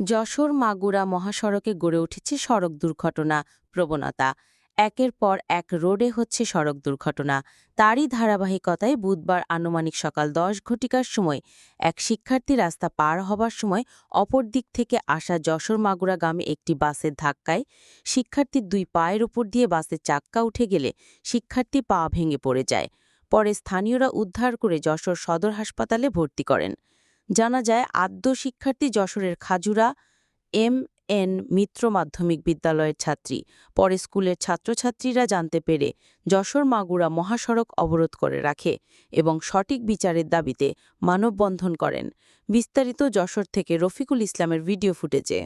যশোর মাগুরা মহাসড়কে গড়ে উঠেছে সড়ক দুর্ঘটনা, প্রবণতা। একের পর এক রোডে হচ্ছে সড়ক দুর্ঘটনা। তারই ধারাবাহিকতায় বুধবার আনুমানিক সকাল দশ ঘটিকার সময় এক শিক্ষার্থী রাস্তা পার হবার সময় অপর দিক থেকে আসা যশোর মাগুরাগামী একটি বাসের ধাক্কায় শিক্ষার্থীর দুই পায়ের উপর দিয়ে বাসের চাক্কা উঠে গেলে শিক্ষার্থী পা ভেঙে পড়ে যায়। পরে স্থানীয়রা উদ্ধার করে যশোর সদর হাসপাতালে ভর্তি করেন। জানা যায়, আদ্য শিক্ষার্থী যশোরের খাজুরা এম এন মিত্র মাধ্যমিক বিদ্যালয়ের ছাত্রী। পরে স্কুলের ছাত্রছাত্রীরা জানতে পেরে যশোর মাগুরা মহাসড়ক অবরোধ করে রাখে এবং সঠিক বিচারের দাবিতে মানববন্ধন করেন। বিস্তারিত যশোর থেকে রফিকুল ইসলামের ভিডিও ফুটেজে।